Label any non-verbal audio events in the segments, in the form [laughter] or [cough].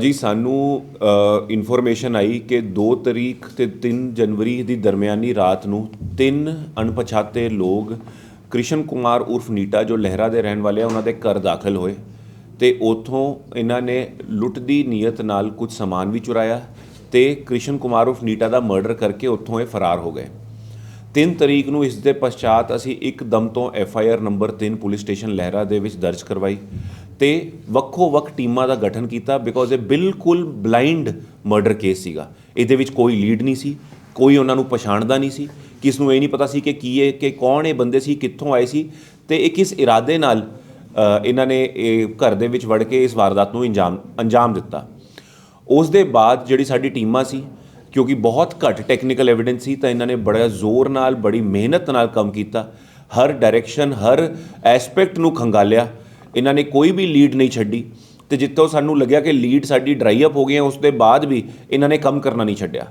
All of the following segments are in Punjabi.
ਜੀ, ਸਾਨੂੰ ਇਨਫੋਰਮੇਸ਼ਨ ਆਈ ਕਿ 2 ਤਰੀਕ ਤੇ 3 ਜਨਵਰੀ ਦੀ ਦਰਮਿਆਨੀ ਰਾਤ ਨੂੰ ਤਿੰਨ ਅਣਪਛਾਤੇ ਲੋਕ ਕ੍ਰਿਸ਼ਨ ਕੁਮਾਰ ਉਰਫ ਨੀਟਾ, ਜੋ ਲਹਿਰਾ ਦੇ ਰਹਿਣ ਵਾਲੇ ਆ, ਉਹਨਾਂ ਦੇ ਘਰ ਦਾਖਲ ਹੋਏ ਤੇ ਉਥੋਂ ਇਹਨਾਂ ਨੇ ਲੁੱਟ ਦੀ ਨੀਅਤ ਨਾਲ ਕੁਝ ਸਮਾਨ ਵੀ ਚੁਰਾਇਆ ਤੇ ਕ੍ਰਿਸ਼ਨ ਕੁਮਾਰ ਉਰਫ ਨੀਟਾ ਦਾ ਮਰਡਰ ਕਰਕੇ ਉੱਥੋਂ ਇਹ ਫਰਾਰ ਹੋ ਗਏ। 3 ਤਰੀਕ ਨੂੰ ਇਸ ਦੇ ਪਛਾਤ ਅਸੀਂ ਇੱਕ ਦਮ ਤੋਂ F I R number 3 police station Lehra ਦੇ ਵਿੱਚ ਦਰਜ ਕਰਵਾਈ। ਤੇ ਵੱਖੋ ਵੱਖ ਟੀਮਾਂ ਦਾ ਗਠਨ ਕੀਤਾ ਬਿਕੋਜ਼ ਇਹ ਬਿਲਕੁਲ ਬਲਾਈਂਡ ਮਰਡਰ ਕੇਸ ਸੀਗਾ। ਇਹਦੇ ਵਿੱਚ ਕੋਈ ਲੀਡ ਨਹੀਂ ਸੀ, ਕੋਈ ਉਹਨਾਂ ਨੂੰ ਪਛਾਣਦਾ ਨਹੀਂ ਸੀ। ਕਿਸ ਨੂੰ ਇਹ ਨਹੀਂ ਪਤਾ ਸੀ ਕਿ ਕੀ ਇਹ, ਕਿ ਕੌਣ ਇਹ ਬੰਦੇ ਸੀ, ਕਿੱਥੋਂ ਆਏ ਸੀ। ਤੇ ਇਹ ਕਿਸ ਇਰਾਦੇ ਨਾਲ ਇਹਨਾਂ ਨੇ ਇਹ ਘਰ ਦੇ ਵਿੱਚ ਵੜ ਕੇ ਇਸ ਵਾਰਦਾਤ ਨੂੰ ਅੰਜਾਮ ਅੰਜਾਮ ਦਿੱਤਾ। ਉਸ ਦੇ ਬਾਅਦ ਜਿਹੜੀ ਸਾਡੀ ਟੀਮਾਂ ਸੀ, ਕਿਉਂਕਿ ਬਹੁਤ ਘੱਟ ਟੈਕਨੀਕਲ ਐਵੀਡੈਂਸ ਸੀ, ਤਾਂ ਇਹਨਾਂ ਨੇ ਬੜਾ ਜ਼ੋਰ ਨਾਲ, ਬੜੀ ਮਿਹਨਤ ਨਾਲ ਕੰਮ ਕੀਤਾ। ਹਰ ਡਾਇਰੈਕਸ਼ਨ ਹਰ ਐਸਪੈਕਟ ਨੂੰ ਖੰਗਾਲਿਆ। ਇਹਨਾਂ ਨੇ ਕੋਈ ਵੀ ਲੀਡ ਨਹੀਂ ਛੱਡੀ ਤੇ ਜਿੱਥੋਂ ਸਾਨੂੰ ਲੱਗਿਆ ਕਿ ਲੀਡ ਸਾਡੀ ਡਰਾਈ ਅਪ ਹੋ ਗਈ ਹੈ ਉਸ ਦੇ ਬਾਅਦ ਵੀ ਇਹਨਾਂ ਨੇ ਕੰਮ ਕਰਨਾ ਨਹੀਂ ਛੱਡਿਆ।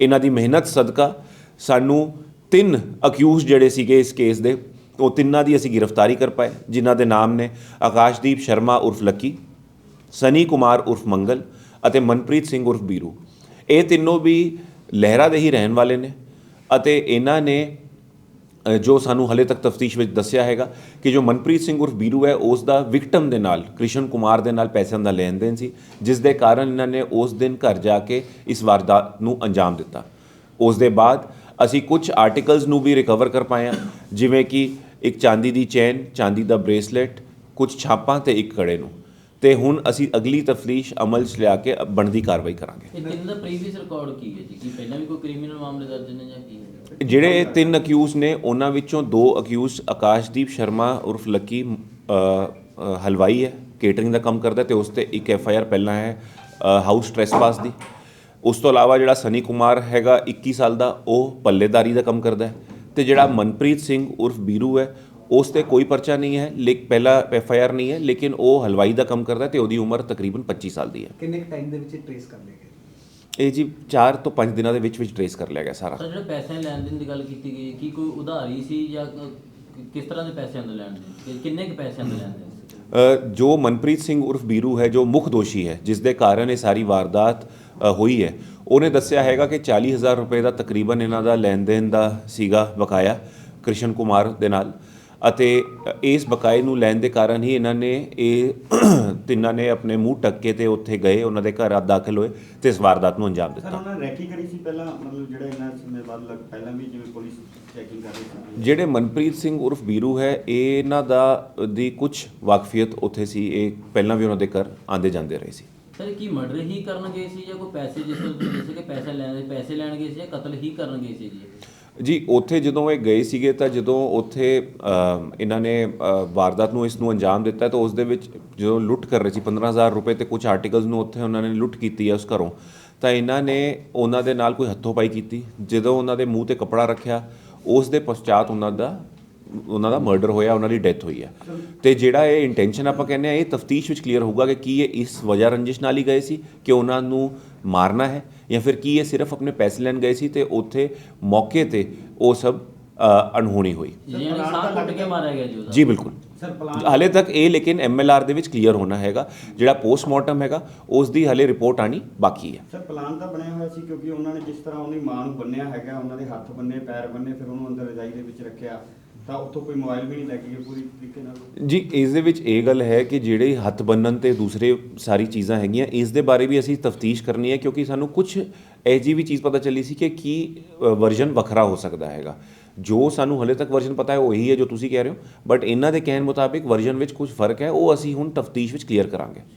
ਇਹਨਾਂ ਦੀ ਮਿਹਨਤ, ਸਦਕਾ, ਸਾਨੂੰ ਤਿੰਨ ਅਕਿਊਜ਼ ਜਿਹੜੇ ਸੀਗੇ ਇਸ ਕੇਸ ਦੇ, ਉਹ ਤਿੰਨਾਂ ਦੀ ਅਸੀਂ ਗ੍ਰਿਫਤਾਰੀ ਕਰ ਪਾਏ, ਜਿਨ੍ਹਾਂ ਦੇ ਨਾਮ ਨੇ ਆਕਾਸ਼ਦੀਪ ਸ਼ਰਮਾ ਉਰਫ ਲੱਕੀ, ਸਨੀ ਕੁਮਾਰ ਉਰਫ ਮੰਗਲ ਅਤੇ ਮਨਪ੍ਰੀਤ ਸਿੰਘ ਉਰਫ ਬੀਰੂ। ਇਹ ਤਿੰਨੋਂ ਵੀ ਲਹਿਰਾ ਦੇ ਹੀ ਰਹਿਣ ਵਾਲੇ ਨੇ ਅਤੇ ਇਹਨਾਂ ਨੇ ਜੋ ਸਾਨੂੰ ਹਲੇ ਤੱਕ ਤਫਤੀਸ਼ ਵਿੱਚ ਦੱਸਿਆ ਹੈਗਾ ਕਿ ਜੋ ਮਨਪ੍ਰੀਤ ਸਿੰਘ ਉਰਫ ਬੀਰੂ ਹੈ, ਉਸ ਦਾ ਵਿਕਟਮ ਦੇ ਨਾਲ, ਕ੍ਰਿਸ਼ਨ ਕੁਮਾਰ ਦੇ ਨਾਲ ਪੈਸਿਆਂ ਦਾ ਲੈਣ ਦੇਣ ਸੀ, ਜਿਸ ਦੇ ਕਾਰਨ ਇਹਨਾਂ ਨੇ ਉਸ ਦਿਨ ਘਰ ਜਾ ਕੇ ਇਸ ਵਾਰਦਾਤ ਨੂੰ ਅੰਜਾਮ ਦਿੱਤਾ। ਉਸ ਦੇ ਬਾਅਦ ਅਸੀਂ ਕੁਝ ਆਰਟੀਕਲਸ ਨੂੰ ਵੀ ਰਿਕਵਰ ਕਰ ਪਾਏ ਹਾਂ, ਜਿਵੇਂ ਕਿ ਇੱਕ ਚਾਂਦੀ ਦੀ ਚੇਨ, ਚਾਂਦੀ ਦਾ ਬ੍ਰੇਸਲੇਟ, ਕੁਝ ਛਾਪਾਂ ਤੇ ਇੱਕ ਕੜੇ ਨੂੰ। ਤੇ ਹੁਣ ਅਸੀਂ ਅਗਲੀ ਤਫਤੀਸ਼ ਅਮਲ 'ਚ ਲਿਆ ਕੇ ਬਣਦੀ ਕਾਰਵਾਈ ਕਰਾਂਗੇ। ਇਹ ਤਿੰਨ ਦਾ ਪ੍ਰੀਵੀਅਸ ਰਿਕਾਰਡ ਕੀ ਹੈ ਜੀ? ਕੀ ਪਹਿਲਾਂ ਵੀ ਕੋਈ ਕ੍ਰਿਮੀਨਲ ਮਾਮਲੇ ਦਰਜ ਨੇ ਜਾਂ ਕੀ ਹੈ? ਜਿਹੜੇ ਤਿੰਨ ਅਕਿਊਜ਼ ਨੇ ਉਹਨਾਂ ਵਿੱਚੋਂ ਦੋ ਅਕਿਊਜ਼ ਆਕਾਸ਼ਦੀਪ ਸ਼ਰਮਾ ਉਰਫ ਲੱਕੀ ਹਲਵਾਈ ਹੈ ਕੇਟਰਿੰਗ ਦਾ ਕੰਮ ਕਰਦਾ ਤੇ ਉਸ ਤੇ ਇੱਕ ਐਫ ਆਈ ਆਰ ਪਹਿਲਾਂ ਹੈ ਹਾਊਸ ਟ੍ਰੈਸਪਾਸ ਦੀ। ਉਸ ਤੋਂ ਇਲਾਵਾ ਜਿਹੜਾ ਸਨੀ ਕੁਮਾਰ ਹੈਗਾ 21 ਸਾਲ ਦਾ ਉਹ ਪੱਲੇਦਾਰੀ ਦਾ ਕੰਮ ਕਰਦਾ ਹੈ। ਤੇ ਜਿਹੜਾ ਮਨਪ੍ਰੀਤ ਸਿੰਘ ਉਰਫ ਬੀਰੂ ਹੈ ਉਸ ਤੇ ਕੋਈ ਪਰਚਾ ਨਹੀਂ ਹੈ ਲੇਕ ਪਹਿਲਾ ਐਫ ਆਈ ਆਰ ਨਹੀਂ ਹੈ ਲੇਕਿਨ ਉਹ ਹਲਵਾਈ ਦਾ ਕੰਮ ਕਰਦਾ ਤੇ ਉਹਦੀ ਉਮਰ ਤਕਰੀਬਨ 25 ਸਾਲ ਦੀ ਹੈ। ਕਿੰਨੇ ਟਾਈਮ ਦੇ ਵਿੱਚ ਟ੍ਰੇਸ ਕਰ ਲਏ ਗਏ ਇਹ ਜੀ 4 ਤੋਂ 5 ਦਿਨਾਂ ਦੇ ਵਿੱਚ ਵਿੱਚ ਟ੍ਰੇਸ ਕਰ ਲਿਆ ਗਿਆ ਸਾਰਾ। ਸਰ ਜਿਹੜੇ ਪੈਸੇ ਲੈਣ ਦੇਣ ਦੀ ਗੱਲ ਕੀਤੀ ਗਈ ਕੀ ਕੋਈ ਉਧਾਰੀ ਸੀ ਜਾਂ ਕ- ਕਿਸ ਤਰ੍ਹਾਂ ਦੇ ਪੈਸਿਆਂ ਦਾ ਲੈਣ ਕਿ- ਕਿੰਨੇ ਕੁ ਪੈਸਿਆਂ ਦਾ ਲੈਣ ਦੇਣ ਸੀ? ਅ, ਜੋ ਮਨਪ੍ਰੀਤ ਸਿੰਘ ਉਰਫ ਬੀਰੂ ਹੈ ਜੋ ਮੁੱਖ ਦੋਸ਼ੀ ਹੈ ਜਿਸ ਦੇ ਕਾਰਨ ਇਹ ਸਾਰੀ ਵਾਰਦਾਤ ਅ, ਹੋਈ ਹੈ ਉਹਨੇ ਦੱਸਿਆ ਹੈਗਾ ਕਿ 40000 ਰੁਪਏ ਦਾ ਤਕਰੀਬਨ ਇਹਨਾਂ ਦਾ ਲੈਣ ਦੇਣ ਦਾ ਸੀਗਾ ਬਕਾਇਆ ਕ੍ਰਿਸ਼ਨ ਕੁਮਾਰ ਦੇ ਨਾਲ। ਅਤੇ ਇਸ ਬਕਾਏ ਨੂੰ ਲੈਣ ਦੇ ਕਾਰਨ ਹੀ ਇਹਨਾਂ ਨੇ ਇਹ [clears throat] ਤਿੰਨਾਂ ਨੇ ਆਪਣੇ ਮੂੰਹ ਟੱਕ ਕੇ ਤੇ ਉੱਥੇ ਗਏ ਉਹਨਾਂ ਦੇ ਘਰ ਦਾਖਲ ਹੋਏ ਤੇ ਇਸ ਵਾਰਦਾਤ ਨੂੰ ਅੰਜਾਮ ਸਰ ਦਿੱਤਾ ਉਹਨਾਂ ਨੇ ਰੈਕੀ ਕਰੀ ਸੀ ਪਹਿਲਾਂ? ਮਤਲਬ ਜਿਹੜਾ ਇਹਨਾਂ ਸਮੇਂ ਬਾਅਦ ਲੱਗ- ਪਹਿਲਾਂ ਵੀ ਜਿਵੇਂ ਪੁਲਿਸ ਚੈਕਿੰਗ ਕਰ ਰਹੀ ਸੀ। ਜਿਹੜੇ ਮਨਪ੍ਰੀਤ ਸਿੰਘ ਉਰਫ ਬੀਰੂ ਹੈ ਇਹ ਇਹਨਾਂ ਦਾ ਦੀ ਕੁਝ ਵਾਕਫੀਅਤ ਉੱਥੇ ਸੀ ਇਹ ਪਹਿਲਾਂ ਵੀ ਉਹਨਾਂ ਦੇ ਘਰ ਆਂਦੇ ਜਾਂਦੇ ਰਹੇ ਸੀ। ਸਰ ਕੀ ਮਰਡਰ ਹੀ ਕਰਨ ਗਏ ਸੀ ਜਾਂ ਕੋਈ ਪੈਸੇ ਜਿਸ ਤਰ੍ਹਾਂ ਤੁਸੀਂ ਦੱਸਿਆ ਕਿ ਪੈਸੇ ਲੈਣ ਪੈਸੇ ਲੈਣ ਗਏ ਸੀ ਜਾਂ ਕਤਲ ਹੀ ਕਰਨ ਗਏ ਸੀ ਜੀ? ਜੀ, ਉੱਥੇ ਜਦੋਂ ਇਹ ਗਏ ਸੀਗੇ ਤਾਂ ਜਦੋਂ ਉੱਥੇ ਇਹਨਾਂ ਨੇ ਵਾਰਦਾਤ ਨੂੰ ਇਸ ਨੂੰ ਅੰਜਾਮ ਦਿੱਤਾ ਤਾਂ ਉਸ ਦੇ ਵਿੱਚ ਜਦੋਂ ਲੁੱਟ ਕਰ ਰਹੇ ਸੀ 15000 ਰੁਪਏ ਤੇ ਕੁਝ ਆਰਟੀਕਲਸ ਨੂੰ ਉੱਥੇ ਉਹਨਾਂ ਨੇ ਲੁੱਟ ਕੀਤੀ ਹੈ ਉਸ ਘਰੋਂ, ਤਾਂ ਇਹਨਾਂ ਨੇ ਉਹਨਾਂ ਦੇ ਨਾਲ ਕੋਈ ਹੱਥੋਂ ਪਾਈ ਕੀਤੀ। ਜਦੋਂ ਉਹਨਾਂ ਦੇ ਮੂੰਹ ਤੇ ਕੱਪੜਾ ਰੱਖਿਆ, ਉਸ ਦੇ ਪਛਾਤ ਉਹਨਾਂ ਦਾ ਉਹਨਾਂ ਦਾ ਮਰਡਰ ਹੋਇਆ, ਉਹਨਾਂ ਦੀ ਡੈਥ ਹੋਈ ਹੈ ਤੇ ਜਿਹੜਾ ਇਹ ਇੰਟੈਂਸ਼ਨ ਆਪਾਂ ਕਹਿੰਦੇ ਆ, ਇਹ ਤਫਤੀਸ਼ ਵਿੱਚ ਕਲੀਅਰ ਹੋਊਗਾ ਕਿ ਕੀ ਇਹ ਇਸ ਵਜ੍ਹਾ ਰੰਜਿਸ਼ ਨਾਲ ਹੀ ਗਏ ਸੀ ਕਿ ਉਹਨਾਂ ਨੂੰ ਮਾਰਨਾ ਹੈ ਜਾਂ ਫਿਰ ਕੀ ਇਹ ਸਿਰਫ ਆਪਣੇ ਪੈਸੇ ਲੈਣ ਗਏ ਸੀ ਤੇ ਉੱਥੇ ਮੌਕੇ ਤੇ ਉਹ ਸਭ ਅਣਹੋਣੀ ਹੋਈ। ਜਿਹਨੇ ਸਾਹ ਕੁੱਟ ਕੇ ਮਾਰਿਆ ਗਿਆ ਜੀ ਉਹਦਾ। ਜੀ ਬਿਲਕੁਲ। ਸਰ ਪਲਾਨ ਹਾਲੇ ਤੱਕ ਇਹ ਲੇਕਿਨ ਐਮਐਲਆਰ ਦੇ ਵਿੱਚ ਕਲੀਅਰ ਹੋਣਾ ਹੈਗਾ। ਜਿਹੜਾ ਪੋਸਟਮਾਰਟਮ ਹੈਗਾ ਉਸ ਦੀ ਹਲੇ ਰਿਪੋਰਟ ਆਣੀ ਬਾਕੀ ਹੈ। ਸਰ ਪਲਾਨ ਤਾਂ ਬਣਿਆ ਹੋਇਆ ਸੀ ਕਿਉਂਕਿ ਉਹਨਾਂ ਨੇ ਜਿਸ ਤਰ੍ਹਾਂ ਉਹਦੀ ਮਾਂ ਨੂੰ ਬੰਨਿਆ ਹੈਗਾ ਉਹਨਾਂ ਦੇ ਹੱਥ ਬੰਨੇ ਪੈਰ ਬੰਨੇ ਫਿਰ ਉਹਨੂੰ ਅੰਦਰ ਰਜਾਈ ਦੇ ਵਿੱਚ ਰੱਖਿਆ। ਤਾਂ ਉੱਥੋਂ ਕੋਈ ਮੋਬਾਈਲ ਵੀ ਨਹੀਂ ਲੈ ਕੇ ਗਏ ਪੂਰੀ ਤਰੀਕੇ ਨਾਲ? ਜੀ, ਇਸ ਦੇ ਵਿੱਚ ਇਹ ਗੱਲ ਹੈ ਕਿ ਜਿਹੜੇ ਹੱਥ ਬੰਨਣ ਤੇ ਦੂਸਰੇ ਸਾਰੀ ਚੀਜ਼ਾਂ ਹੈਗੀਆਂ, ਇਸ ਦੇ ਬਾਰੇ ਵੀ ਅਸੀਂ ਤਫਤੀਸ਼ ਕਰਨੀ ਹੈ ਕਿਉਂਕਿ ਸਾਨੂੰ ਕੁਝ ਇਹ ਜੀ ਵੀ ਚੀਜ਼ ਪਤਾ ਚੱਲੀ ਸੀ ਕਿ ਕੀ ਵਰਜ਼ਨ ਵੱਖਰਾ ਹੋ ਸਕਦਾ ਹੈਗਾ। ਜੋ ਸਾਨੂੰ ਹਲੇ ਤੱਕ ਵਰਜ਼ਨ ਪਤਾ ਹੈ, ਉਹ ਇਹੀ ਹੈ ਜੋ ਤੁਸੀਂ ਕਹਿ ਰਹੇ ਹੋ ਬਟ ਇਹਨਾਂ ਦੇ ਕਹਿਣ ਮੁਤਾਬਿਕ ਵਰਜ਼ਨ ਵਿੱਚ ਕੁਝ ਫ਼ਰਕ ਹੈ, ਉਹ ਅਸੀਂ ਹੁਣ ਤਫਤੀਸ਼ ਵਿੱਚ ਕਲੀਅਰ ਕਰਾਂਗੇ।